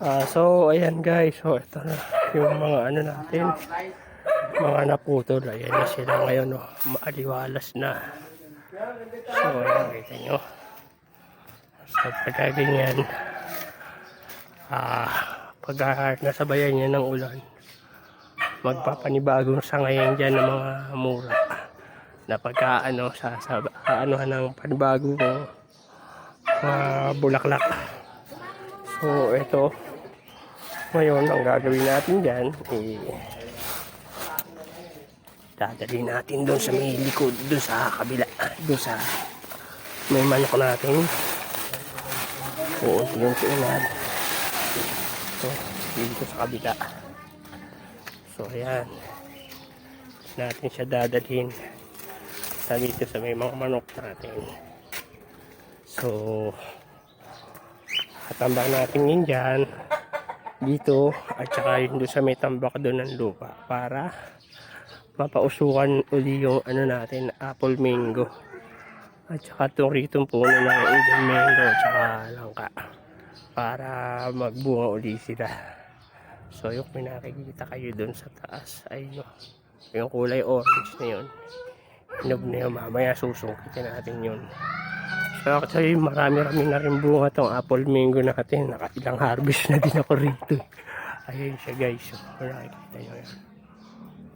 Ah, so, ayan guys. So, ito na yung mga ano natin. Mga naputol. Ayan na sila ngayon. No? Maaliwalas na. So, ayan. Kita nyo. So, pagka ganyan. Ah, pagka nasabayan niya ng ulan. Magpapanibagong sa ngayon dyan ng mga mura. Na pagka ano, sa, sa anuhan ng panibagong mga bulaklak. So, ito. Ngayon, ang gagawin natin dyan, eh, dadali natin doon sa may likod, doon sa kabila, doon sa may manok natin. Yung tuunan. So, dito sa kabila. So, ayan. Natin siya dadalhin sa dito sa may mga manok natin. So, atambak natin yun dyan dito at saka yun doon sa may tambak doon ng lupa para mapausukan uli yung ano natin apple mango. At saka itong ritong puno ng Indian mango at saka langka para magbunga uli sila. So yung pinakikita kayo doon sa taas ay yung, yung kulay orange na yun. Hinog na yun. Mamaya susungkitin natin yun So actually marami-rami na rin bunga tong apple mango natin. Nakailang harvest na din ako rito. Ayun siya guys. So, nakikita nyo yan.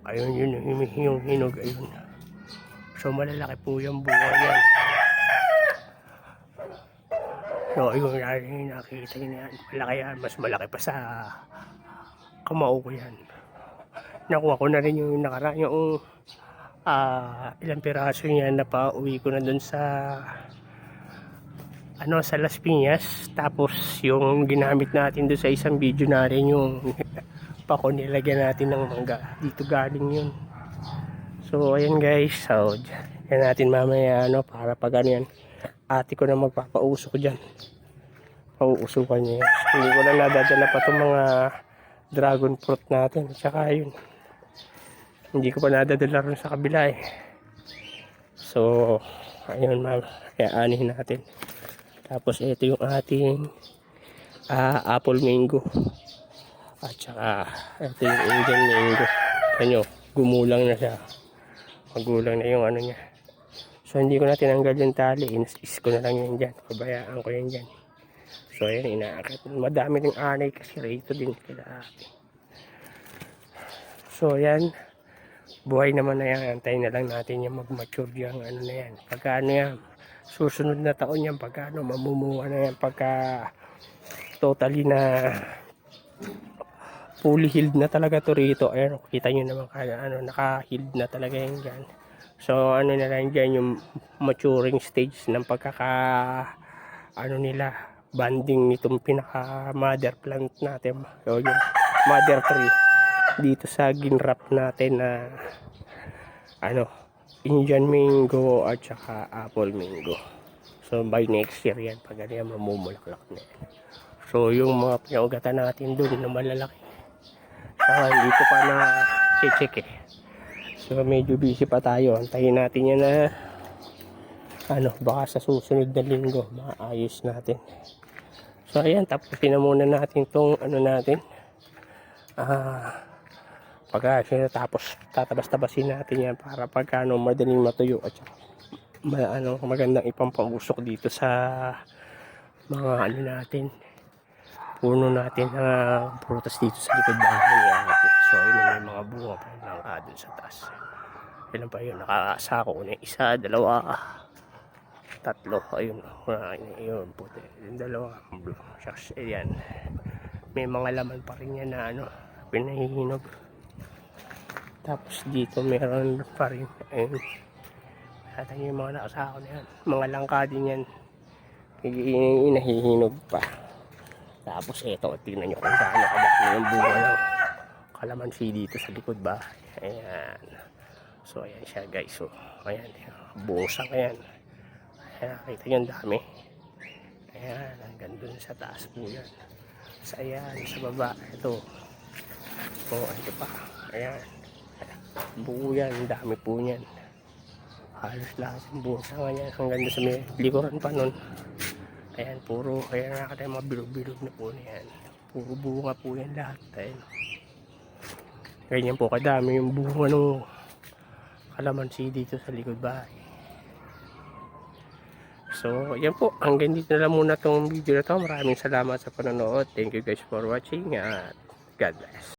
Ayun yun yung, yung hinog. Ayun. So malalaki po yung bunga yan. So ayun yung nakikita nyo yan. Malaki yan. Mas malaki pa sa kamao ko yan. Nakuha ko na rin yung nakaraan yung ah ilang piraso niya na pa uwi ko na dun sa ano sa Las Piñas tapos yung ginamit natin doon sa isang video na rin yung pako nilagyan natin ng mangga. Dito galing yun. So ayan guys. So yan natin mamaya ano para pag ano yan ate ko na magpapausok dyan. Pauusukan niya yan. Hindi ko na nadadala pa itong mga dragon fruit natin. At saka yun hindi ko pa nadadala rin sa kabila eh. So ayun ma'am. Kaya anihin natin tapos ito yung ating ah, apple mango. At saka ito yung Indian mango. Ano, gumulang na siya. Magulang na yung ano niya. So hindi ko na tinanggal yung tali. Inas-is ko na lang yun dyan. Pabayaan ko yun dyan. So ayan, inaakit. Madami ring anay kasi rito din ate. So ayan. Buhay naman na yan. Antayin na lang natin yung mag-mature yung ano na yan. Pagka ano yan, susunod na taon yan pagka ano, mamumuha na yan pagka totally na fully healed na talaga to rito. Ayan, kita nyo naman kaya ano, naka-healed na talaga yan dyan. So, ano na lang dyan yung maturing stage ng pagkaka ano nila, banding nitong pinaka mother plant natin. So, yung mother tree dito sa ginrap natin na ano, Indian mango at saka apple mango. So by next year yan, pag ano yan, mamumulaklak na yan. So yung mga pinaugatan natin doon na malalaki. Saka hindi ko pa na check eh. So medyo busy pa tayo. Antayin natin yan na ano, baka sa susunod na linggo maayos natin. So ayan, tapusin na muna natin tong ano natin. Ah, pagka tapos tatabas-tabasin natin yan para pagka ano, madaling matuyo at saka ma, ano, magandang ipampangusok dito sa mga ano natin puno natin na prutas dito sa likod bahay ate. So ayun may mga bunga pa lang ah, dun sa taas. Ilan pa yun, nakasako ko na isa, dalawa, tatlo, ayun, ayun, ayun, puti, yung dalawa, shucks, ayan. May mga laman pa rin yan na ano, pinahihinog. Tapos dito meron pa rin. Ayun. Natin yung mga nakasako na yan. Mga langka din yan. Inahihinog pa. Tapos ito, tingnan nyo kung gaano kabak na yung bunga ng kalamansi dito sa likod ba. Ayan. So ayan siya guys. So ayan. Buusang ayan. Ayan, nakita nyo ang dami. Ayan, hanggang dun sa taas po yan. Sa ayan, sa baba. Ito. Oh, ito pa. Ayan. Buo yan, ang dami po niyan. Halos lahat ng buo sa kanya hanggang sa may likuran pa nun. Ayan, puro, kaya nakakita yung mga bilog-bilog na po na yan. Puro bunga po yan lahat. Ayun. Ganyan po kadami yung bunga ng kalamansi dito sa likod bahay. So, yan po. Hanggang dito na lang muna tong video na to. Maraming salamat sa panonood. Thank you guys for watching at God bless.